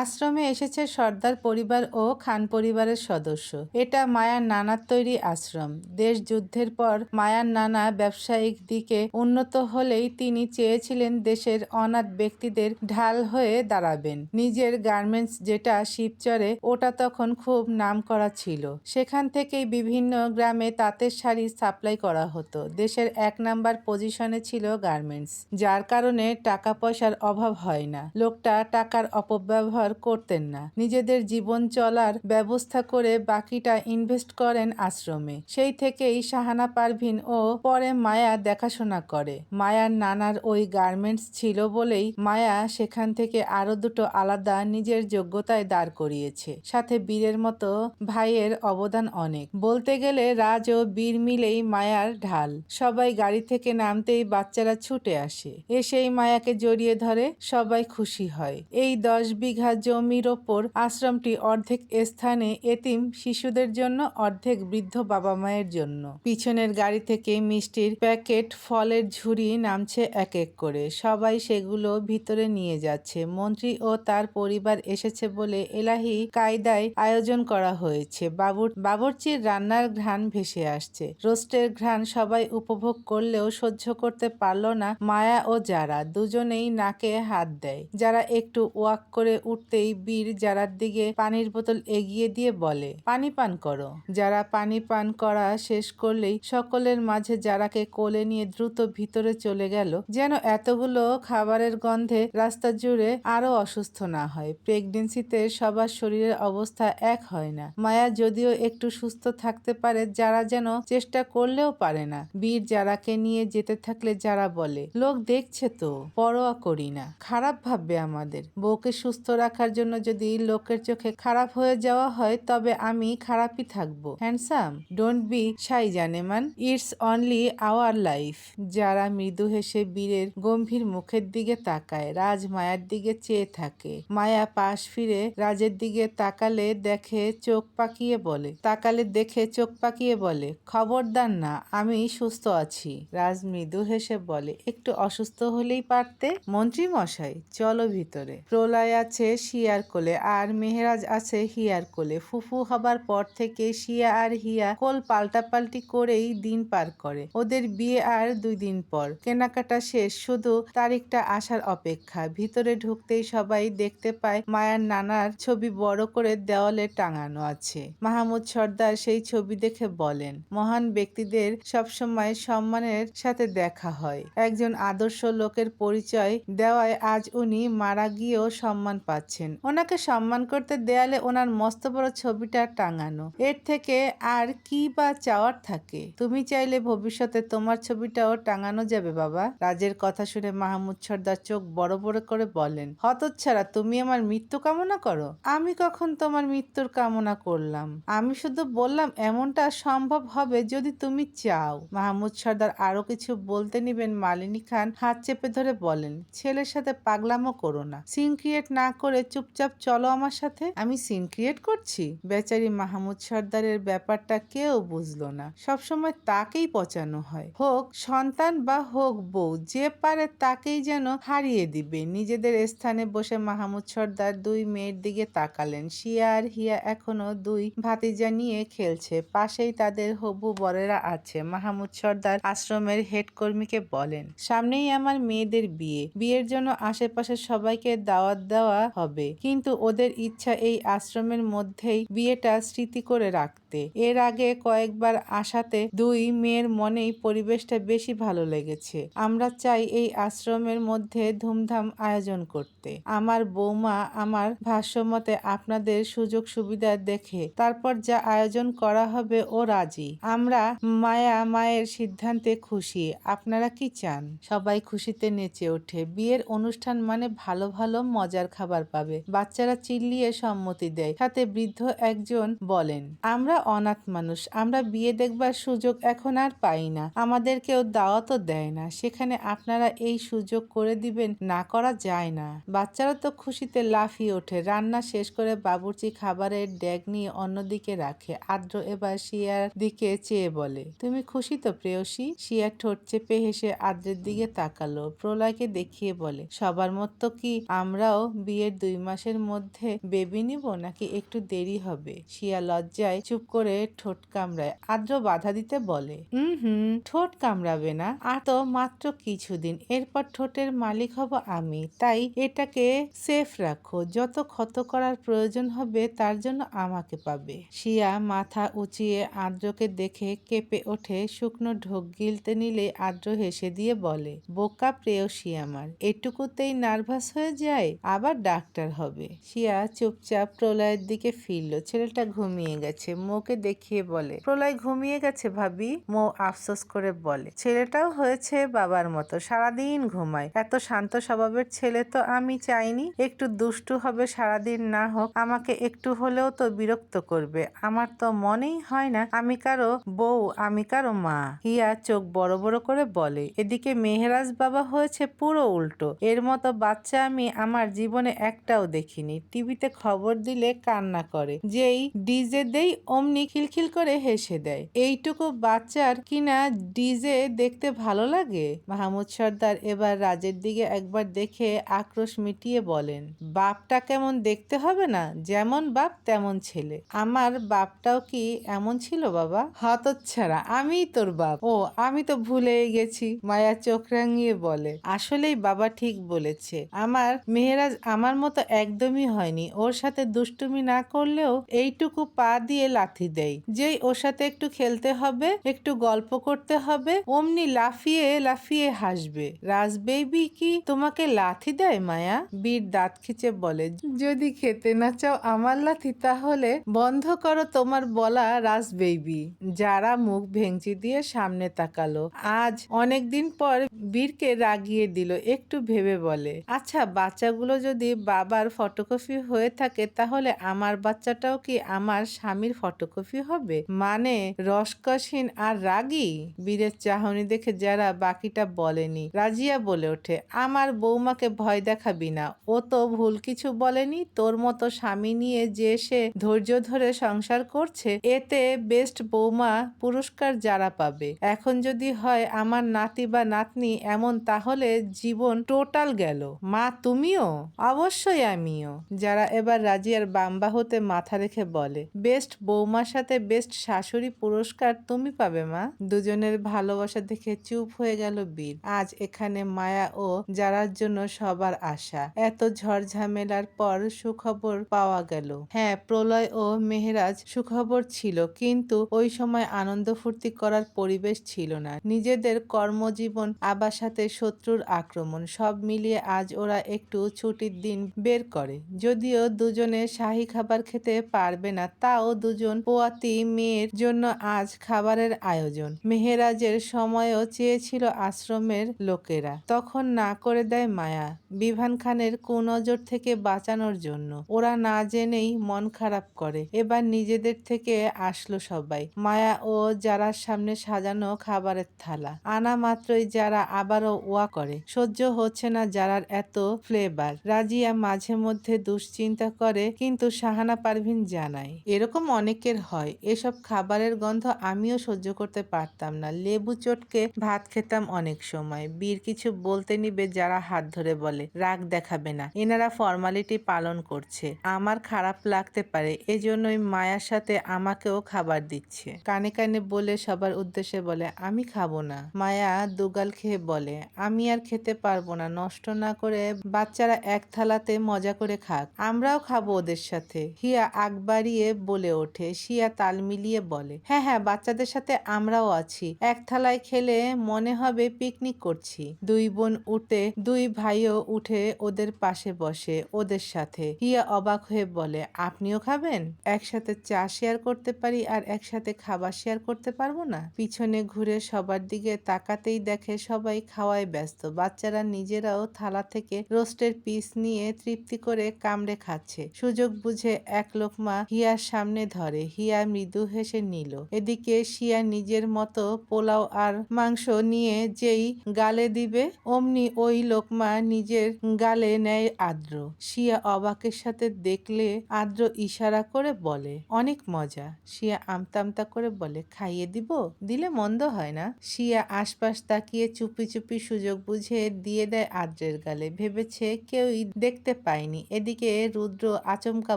আশ্রমে এসেছে সর্দার পরিবার ও খান পরিবারের সদস্য। এটা মায়ার নানার তৈরি আশ্রম। দেশ যুদ্ধের পর মায়ার নানা ব্যবসায়িক দিকে উন্নত হলেই তিনি চেয়েছিলেন দেশের অনাথ ব্যক্তিদের ঢাল হয়ে দাঁড়াবেন। নিজের গার্মেন্টস যেটা শিবচরে, ওটা তখন খুব নাম করা ছিল। সেখান থেকেই বিভিন্ন গ্রামে তাঁতের শাড়ি সাপ্লাই করা হতো। দেশের এক নাম্বার পজিশনে ছিল গার্মেন্টস। যার কারণে টাকা পয়সার অভাব হয় না। লোকটা টাকার অপব্যবহার করতেন না। নিজেদের জীবন চলার ব্যবস্থা করে বাকিটা ইনভেস্ট করেন আশ্রমে। সেই থেকেই শাহানা পারভিন ও পরে মায়া দেখাশোনা করে। মায়ার নানার ওই গার্মেন্টস ছিল বলেই মায়া সেখান থেকে আরও দুটো আলাদা নিজের যোগ্যতায় দাঁড় করিয়েছে। সাথে বীরের মতো ভাইয়ের অবদান অনেক। বলতে গেলে রাজ ও বীর মিলেই মায়ার ঢাল। সবাই গাড়ি থেকে নামতেই বাচ্চারা ছুটে আসে। এসেই মায়াকে জড়িয়ে ধরে, সবাই খুশি হয়। এই দশ বিঘা জমির ওপর আশ্রমটি অর্ধেক স্থানে এতিম শিশুদের জন্য, অর্ধেক বৃদ্ধ বাবা মায়ের জন্য। পিছনের গাড়ি থেকে মিষ্টির প্যাকেট ফলের ঝুড়ি নামছে এক এক করে। সবাই সেগুলো ভিতরে নিয়ে যাচ্ছে। মন্ত্রী ও তার পরিবার এসেছে বলে এলাহি কায়দায় আয়োজন করা হয়েছে। বাবুর, বাবরচির রান্নার ঘ্রাণ ভেসে আসছে। রোস্টের ঘ্রাণ সবাই উপভোগ করলেও সহ্য করতে পারল না মায়া ও যারা। দুজনেই নাকে হাত দেয়। যারা একটু ওয়াক করে উঠতেই বীর যারার দিকে পানির বোতল এগিয়ে দিয়ে বলে, পানি পান করো। যারা পানি পান করা শেষ করলেই সকলের মাঝে যারাকে কোলে নিয়ে দ্রুত ভিতরে চলে গেল, যেন এতগুলো খাবারের গন্ধে রাস্তা জুড়ে আরও অসুস্থ না হয়। প্রেগনেন্সিতে সবার শরীরের অবস্থা এক হয় না। মায়া যদিও একটু সুস্থ থাকতে পারে যারা যেন চেষ্টা করলেও পারে না। বীর যারাকে নিয়ে যেতে থাকলে যারা বলে, লোক দেখছে তো, পরোয়া করি না। খারাপ ভাববে আমাদের। বউকে সুস্থ রাখার জন্য যদি লোকের চোখে খারাপ হয়ে যাওয়া হয়, তবে আমি খারাপই থাকব। Handsome, don't be shy জানেমান। It's only our life. যারা মৃদু হেসে বীরের গম্ভীর মুখের দিকে তাকায়, রাজ মায়ার দিকে চেয়ে থাকে। মায়া পাশ ফিরে রাজের দিকে তাকালে দেখে চোখ পাকিয়ে বলে। তাকালে দেখে চোখ পাকিয়ে বলে, খবরদার না, আমি সুস্থ আছি। রাজ মৃদু হেসে বলে, একটু অসুস্থ হলেই পারতে? মন্ত্রী মশাই, চলো ভিতরে। প্রলয় আছে শিয়ার কোলে আর মেহরাজ আছে হিয়ার কোলে। ফুফু হবার পর থেকে শিয়া আর হিয়া কোল পাল্টাপাল্টি করেই দিন পার করে। ওদের বিয়ে আর দুই দিন পর। কেনাকাটা শেষ, শুধু তারিখটা আসার অপেক্ষা। ভিতরে ঢুকতেই সবাই দেখতে পায় মায়ার নানার ছবি বড় করে দেওয়ালে টাঙানো আছে। মাহমুদ সর্দার সেই ছবি দেখে বলেন, মহান ব্যক্তিদের সবসময় সম্মানের সাথে দেখা হয়। একজন আদর্শ লোকের পরিচয় দেওয়ায় আজ উনি মারা গিয়েও সম্মান পাচ্ছেন। ওনাকে সম্মান করতে দেয়ালে ওনার মস্ত বড় ছবিটা টাঙানো। এর থেকে আর কি বা চাওয়ার থাকে? তুমি চাইলে ভবিষ্যতে তোমার ছবিটাও টাঙানো যাবে, বাবা। রাজের কথা শুনে মাহমুদ সর্দার চোখ বড় বড় করে বলেন, হতচ্ছাড়া, তুমি আমার মৃত্যু কামনা করো? আমি কখন তোমার মৃত্যুর কামনা করলাম? আমি শুধু বললাম এমনটা সম্ভব হবে যদি তুমি চাও। মাহমুদ সর্দার আরও কিছু বলতে নিবেন মালিনী খান হাত চেপে ধরে বলেন, ছেলের সাথে পাগলামো করো না। সিন ক্রিয়েট না করে চুপচাপ চলো আমার সাথে। আমি সিন ক্রিয়েট করছি। বেচারি মাহমুদ সর্দারের ব্যাপারটা কেউ বুঝলো না। সবসময় তাকেই পচানো হয়। হোক, সন্তান বা হোক বউ, যে পারে তাকেই যেন হারিয়ে দিবে। নিজেদের স্থানে বসে মাহমুদ সর্দার দুই মেয়ের দিকে তাকালেন। শিয়া আর হিয়া এখনও দুই ভাতিজা নিয়ে খেলছে। পাশেই তাদের হবু বরেরা আছে। মাহমুদ সর্দার আশ্রমের হেড কর্মীকে বলেন, সামনেই আমার মেয়েদের বিয়ে। বিয়ের জন্য আশেপাশে সবাইকে দাওয়াত দেওয়া হবে। কিন্তু ওদের ইচ্ছা এই আশ্রমের মধ্যেই বিয়েটা স্মৃতি করে রাখতে। এর আগে কয়েকবার আসাতে দুই মেয়ের মনেই পরিবেশটা বেশি ভালো লেগেছে। আমরা চাই এই আশ্রমের মধ্যে ধুমধাম আয়োজন করতে। আমার বৌমা আমার ভাষ্যমতে আপনাদের সুযোগ সুবিধা দেখে তারপর যা আয়োজন করা হবে ও রাজি। আমরা মায়া মায়ের সিদ্ধান্তে খুশি। আপনারা কি চান? সবাই খুশিতে নেচে ওঠে। বিয়ের অনুষ্ঠান মানে ভালো ভালো মজার খাবার পাবে। বাচ্চারা চিল্লিয়ে সম্মতি দেয়। সাথে বৃদ্ধ একজন বলেন, আমরা অনাথ মানুষ। আমরা বিয়ে দেখবার সুযোগ এখন আর পাই না। আমাদের কেউ দাওয়াতও দেয় না। সেখানে আপনারা এই সুযোগ করে দিবেন, না করা যায় না। বাচ্চারা তো খুশিতে লাফিয়ে ওঠে। রান্না শেষ করে বাবুর্চি খাবারের ড্যাগ নিয়ে অন্যদিকে রাখে। আদ্র এবার শিয়ার দিকে চেয়ে বলে, তুমি খুশি তো প্রেয়সী? শিয়ার ঠোঁট চেপে হেসে আদ্রের দিকে তাকালো। প্রলয়কে দেখিয়ে বলে, সবার মতো কি আমরাও বিয়ের দুই মাসের মধ্যে বেবি নিব নাকি একটু দেরি হবে? শিয়া লজ্জায় চুপ করে ঠোঁট কামড়ায়। আদ্র বাধা দিতে বলে হুম হুম। ঠোঁট কামড়াবে না। আর তো মাত্র কিছুদিন। এরপর ঠোঁটের মালিক হব আমি। তাই এটাকে সেফ রাখো। যত ক্ষত করার প্রয়োজন হবে তার জন্য আমাকে পাবে। শিয়া মাথা উঁচিয়ে আদ্রকে দেখে কেঁপে ওঠে। শুকনো ঢোক গিলতে নিলে আদ্র হেসে দিয়ে বলে বোকা প্রেয়সী আমার। এটুকুতেই নার্ভাস হয়ে যায় আবার ডাক্তার হবে। শিয়া চুপচাপ প্রলয়ের দিকে ফিরল। ছেলেটা ঘুমিয়ে গেছে। মৌকে দেখিয়ে বলে, প্রলয় ঘুমিয়ে গেছে ভাবি, মৌ আফসোস করে বলে। ছেলেটাও হয়েছে বাবার মতো, সারাদিন ঘুমায়। এত শান্ত স্বভাবের ছেলে তো আমি চাইনি, একটু দুষ্টু হবে সারাদিন না হোক, আমাকে একটু হলেও তো বিরক্ত করবে। আমার তো মনেই হয় না, আমি কারও বউ, আমি কারও মা। হিয়া চোখ বড় বড় করে বলে, এদিকে মেহরাজ বাবা হয়েছে পুরো উল্টো। এর মতো বাচ্চা আমি আমার জীবনে একটাও দেখিনি। টিভিতে খবর দিলে কান্না করে। যেই ডিজে দেই অমনি খিলখিল করে হেসে দেয়। এইটুকু বাচ্চার কিনা ডিজে দেখতে ভালো লাগে? মাহমুদ সর্দার এবার রাজের দিকে একবার দেখে আক্রোশ মিটিয়ে বলেন, বাপটা কেমন দেখতে হবে না? যেমন বাপ, তেমন ছেলে। আমার বাপটাও কি এমন ছিল বাবা? হতচ্ছাড়া, আমিই তোর বাপ। ও, আমি তো ভুলেই গেছি। মায়া চোখ রাঙিয়ে বলে, আসলেই বাবা ঠিক বলেছে। আমার মেহেরাজ আমার মতো একদমই হয়নি। ওর সাথে দুষ্টুমি না করলেও এইটুকু পা দিয়ে লাথি দেয় যেই ওর সাথে একটু খেলতে হবে, একটু গল্প করতে হবে, অমনি লাফিয়ে লাফিয়ে হাসবে। রাজ বেবি কি তোমাকে লাথি দেয়, মায়া? বীর দাঁত খিচে বলে, যদি খেতে না চাও আমার লাথি, তাহলে বন্ধ করো তোমার বলা রাজ বেবি। যারা মুখ ভেঙচি দিয়ে সামনে তাকালো, আজ অনেক দিন পর বীরকে রাগিয়ে দিল, একটু ভেবে বলে আচ্ছা বাচ্চাগুলো যদি বাবার ফটোকপি হয়ে থাকে, তাহলে আমার বাচ্চাটাও কি আমার স্বামীর ফটোকপি হবে? মানে রসকসহীন আর রাগী? বীরের চাহনি দেখে যারা বাকিটা বলেনি, রাজিয়া বলে ওঠে, আমার বৌমাকে ভয় দেখাবি না। ও তো ভুল কিছু বলেনি। তোর মতো স্বামী নিয়ে যে সে ধৈর্য ধরে সংসার করছে, এতে বেস্ট বৌমা পুরস্কার যারা পাবে। এখন যদি হয় আমার নাতি বা নাতনি এমন, তাহলে জীবন টোটাল গেল। মা তুমিও? অবশ্যই আমিও। যারা এবার রাজিয়ার বাম্বা হতে মাথা রেখে বলে বেস্ট বৌমার সাথে বেস্ট শাশুড়ি পুরস্কার তুমি পাবে, মা। দুজনের ভালোবাসা দেখে চুপ হয়ে গেল বীর। আজ এখানে মায়া ও যারার জন্য সবার আশা। এত ঝড়ঝামেলার পর সুখবর পাওয়া গেল। হ্যাঁ প্রলয় ও মেহেরাজ সুখবর ছিল, কিন্তু ওই সময় আনন্দ ফুর্তি করার পরিবেশ ছিল না। নিজেদের কর্মজীবন, আবার সাথে শত্রুর আক্রমণ, সব মিলিয়ে আজ ওরা একটু ছুটির দিন বের করে। যদিও দুজনে শাহী খাবার খেতে পারবে না, তাও দুজন পোয়াতি মেয়ের জন্য আজ খাবারের আয়োজন। মেহেরাজের সময়ও চেয়েছিল আশ্রমের লোকেরা। তখন না করে দেয় মায়া। বিভান খানের কুনজর থেকে বাঁচানোর জন্য। ওরা না জেনেই মন খারাপ করে। এবার নিজেদের থেকে আসলো সবাই। মায়া ও যারার সামনে সাজানো খাবারের থালা। আনা মাত্রই যারা আবারও ওয়া করে। সহ্য হচ্ছে না যারার এত ফ্লেভার রাজিয়া মাঝে মধ্যে দুশ্চিন্তা করে, কিন্তু শাহানা পারভিন জানায়, এরকম অনেকের হয়। এসব খাবারের গন্ধ আমিও সহ্য করতে পারতাম না। লেবু চটকে ভাত খেতাম অনেক সময়। বীর কিছু বলতে নিবে যারা হাত ধরে বলে, রাগ দেখাবে না। এনারা ফর্মালিটি পালন করছে। আমার খারাপ লাগতে পারে, এজন্যই মায়ার সাথে আমাকেও খাবার দিচ্ছে। কানে কানে বলে সবার উদ্দেশ্যে বলে, আমি খাব না। মায়া দুগাল খেয়ে বলে, আমি আর খেতে পারব না। নষ্ট না করে বাচ্চারা এক থালাতে মজা করে খাক। আমরাও খাব ওদের সাথে। হিয়া আগ বাড়িয়ে বলে ওঠে শিয়া তাল মিলিয়ে বলে হ্যাঁ হ্যাঁ বাচ্চাদের সাথে আমরাও আছি। এক থালায় খেলে মনে হবে পিকনিক করছি। দুই বোন উঠে, দুই ভাইও উঠে ওদের পাশে বসে, ওদের সাথে। হিয়া অবাক হয়ে বলে, আপনিও খাবেন? একসাথে চা শেয়ার করতে পারি আর একসাথে খাবার শেয়ার করতে পারব না? পিছনে ঘুরে সবার দিকে তাকাতেই দেখে সবাই খাওয়ায় ব্যস্ত। বাচ্চারা নিজেরাও থালা থেকে রোস্টের পিস নিয়ে তৃপ্তি করে কামড়ে খাচ্ছে। সুযোগ বুঝে এক লোকমা হিয়ার সামনে ধরে। হিয়া মৃদু হেসে নিল। এদিকে শিয়া নিজের মতো পোলাও আর মাংস নিয়ে যেই গালে দিবে, অমনি ওই লোকমা নিজের গালে নেয় আদ্র। শিয়া অবাকের সাথে দেখলে আদ্র ইশারা করে বলে, অনেক মজা। শিয়া আমতা আমতা করে বলে, খাইয়ে দিব? দিলে মন্দ হয় না। শিয়া আশপাশ তাকিয়ে চুপি চুপি সুযোগ বুঝে দিয়ে দেয় আদ্রের গালে। ভেবেছে কেউই দেখতে পায়নি। এদিকে রুদ্র আচমকা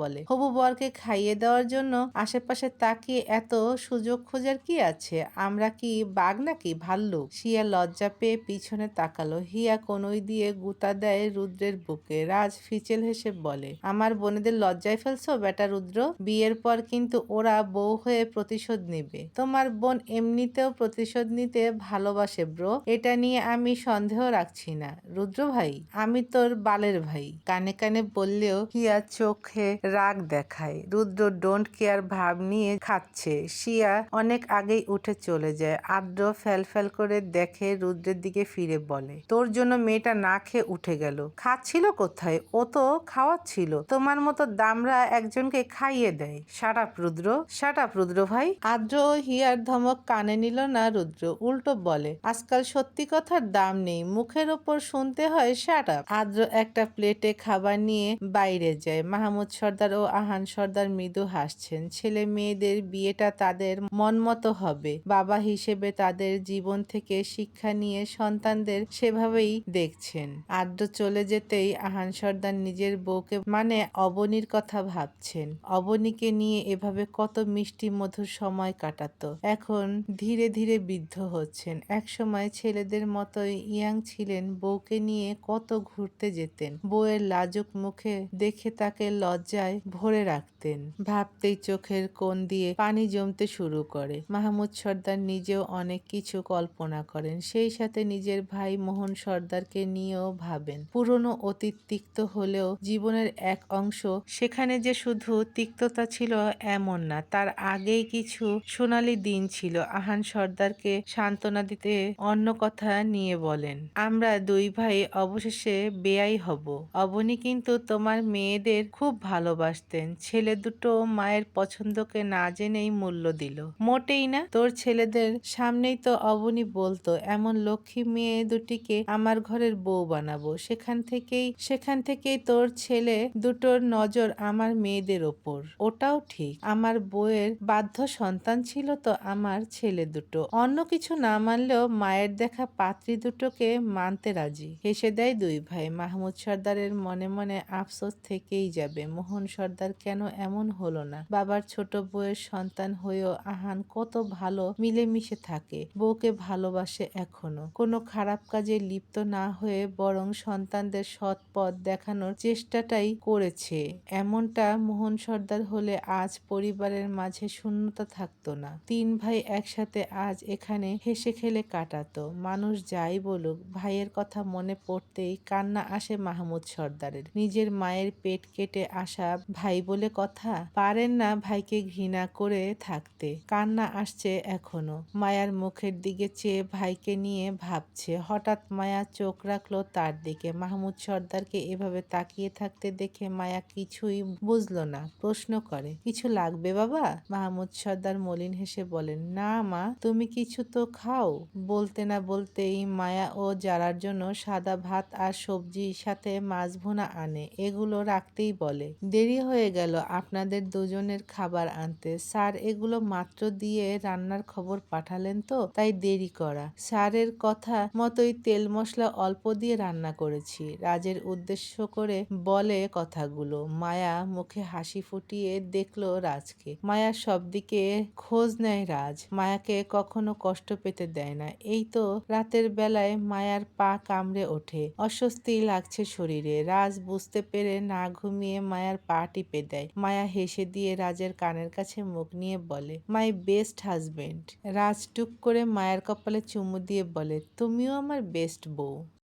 বলে, হবু বরকে খাইয়ে দেওয়ার জন্য আশেপাশে তাকিয়ে এত সুযোগ খোঁজার কি আছে? আমরা কি বাঘ নাকি ভাল্লুক? শিয়া লজ্জা পেয়ে পিছনে তাকালো। হিয়া কনুই দিয়ে গুতা দেয় রুদ্রের বুকে। রাজ ফিচেল হেসে বলে, আমার বোনেদের লজ্জায় ফেলছো বেটা রুদ্র? বিয়ের পর কিন্তু ওরা বউ হয়ে প্রতিশোধ নেবে। তোমার বোন এমনিতেও প্রতিশোধ নিতে ভালোবাসে ব্রো। এটা নিয়ে আমি সন্দেহ রাখছি না। রুদ্র ভাই, আমি তোর বালের ভাই। কানে কানে বললেও হিয়া চোখে রাগ দেখায়। রুদ্র ডোন্ট কেয়ার ভাব নিয়ে খাচ্ছে। শিয়া অনেক আগেই উঠে চলে যায়। আদ্র ফ্যাল করে দেখে রুদ্রের দিকে ফিরে বলে, তোর জন্য মেয়েটা না খেয়ে উঠে গেল। খাচ্ছিল কোথায়? ও তো খাওয়াচ্ছিল। তোমার মতো দামরা একজনকে খাইয়ে দেয়। সারাপ রুদ্র। সারাপ রুদ্র ভাই। আদ্র ও হিয়ার ধমক কানে নিল না রুদ্র। উল্টো বলে, আজকাল সত্যি কথার দাম নেই। মুখের ওপর শুনতে হয় সারাপ আদ্র একটা প্লেটে খাবার নিয়ে বাইরে যায়। মাহমুদ সর্দার ও আহান সর্দার মৃদু হাসছেন। ছেলে মেয়েদের বিয়েটা তাদের মনমতো হবে। বাবা হিসেবে তাদের জীবন থেকে শিক্ষা নিয়ে সন্তানদের সেভাবেই দেখছেন। আদ্র চলে যেতেই আহান সর্দার নিজের বউকে মানে অবনীর কথা ভাবছেন। অবনীকে নিয়ে এভাবে কত মিষ্টি মধুর সময় কাটাতো। এখন ধীরে ধীরে বৃদ্ধ হচ্ছেন। একসময় ছেলেদের মতোই ইয়াং ছিলেন। বউকে নিয়ে কত ঘুরতে যেতেন। বউয়ের লাজুক মুখে দেখে তাকে লজ্জায় ভরে রাখতেন। ভাবতেই চোখের কোণ দিয়ে পানি জমতে শুরু করে। মাহমুদ সর্দার নিজেও অনেক কিছু কল্পনা করেন, সেই সাথে নিজের ভাই মোহন সর্দারকে নিয়েও ভাবেন। পুরনো অতীত তিক্ত হলেও জীবনের এক অংশ সেখানে যে শুধু তিক্ততা ছিল এমন না, তার আগেই কিছু সোনালি দিন ছিল। আহান সর্দারকে সান্ত্বনা দিতে অন্য কথা নিয়ে বলেন, আমরা দুই ভাই অবশেষে বেয়াই হব। অবনী কিন্তু তোমার মেয়েদের খুব ভালোবাসতেন। ছেলে দুটো মায়ের পছন্দকে না জেনেই মূল্য দিল। মোটেই না, তোর ছেলেদের সামনেই তো অবনী বলতো, এমন লক্ষ্মী মেয়ে দুটিকে আমার ঘরের বউ বানাবো। সেখান থেকেই সেখান থেকেই তোর ছেলে দুটোর নজর আমার মেয়েদের ওপর। ওটাও ঠিক, আমার বউয়ের বাধ্য সন্তান ছিল তো আমার ছেলে দুটো। অন্য কিছু না মানলেও মায়ের দেখা পাত্রী দুটোকে মানতে রাজি। হেসে দেয় দুই ভাই, মাহমুদ সর্দারের মনে মনে আফসোস থেকেই যাবে। মোহন সর্দার কেন এমন হলো না? বাবার ছোট বউয়ের সন্তান হয়েও আহান কত ভালো মিলেমিশে থাকে। বউকে ভালোবাসে এখনও। কোনো খারাপ কাজে লিপ্ত না হয়ে বরং সন্তানদের সৎ পথ দেখানোর চেষ্টাটাই করেছে। এমনটা মোহন সর্দার হলে আজ পরিবারের মাঝে শূন্যতা থাকতো না। তিন ভাই একসাথে আজ এখানে হেসে খেলে কাটাতো। মানুষ যাই বলুক, ভাইয়ের কথা মনে পড়তেই কান্না আসে মাহমুদ সর্দারের। নিজের মায়ের পেট কেটে আসা ভাই বলে কথা? পারেন না ভাইকে ঘৃণা করে থাকতে। কান্না আসছে এখনও। মায়ার মুখের দিকে চেয়ে ভাইকে নিয়ে ভাবছে। হঠাৎ মায়া চোখ রাখল তার দিকে। মাহমুদ সর্দারকে এভাবে তাকিয়ে থাকতে দেখে মায়া কিছুই বুঝলো না, প্রশ্ন করে, কিছু লাগবে বাবা? মাহমুদ সর্দার মলিন হেসে বলেন, না মা, তুমি কিছু তো খাও। বলতে না বলতেই মায়া ও জারার জন্য সাদা ভাত আর সবজির সাথে মাছ ভুনা আনে। এগুলো রাখতেই বলে, দেরি হয়ে গেল, আপনাদের দুজনের খাবার আনতে। স্যার এগুলো মাত্র দিয়ে রান্নার খবর পাঠালেন তো, তাই দেরি করা। স্যারের কথা মতোই তেল মশলা অল্প দিয়ে রান্না করেছি। রাজের উদ্দেশ্য করে বলে কথাগুলো। মায়া মুখে হাসি ফুটিয়ে দেখল রাজকে। মায়া সব দিকে খোঁজ নেয় রাজ। মায়াকে কখনো কষ্ট পেতে দেয় না। এই তো রাতের বেলায় মায়ার পা কামড়ে ওঠে। অস্বস্তি লাগছে শরীরে। রাজ বুঝতে পেরে না ঘুমিয়ে মায়ার পা টিপে দেয়। মায়া হেসে দিয়ে রাজের কানের কাছে মুখ নিয়ে বলে মাই বেস্ট হাজবেন্ড রাজ টুক করে মায়ের কপালে চুমু দিয়ে বলে, তুমিও আমার বেস্ট বউ।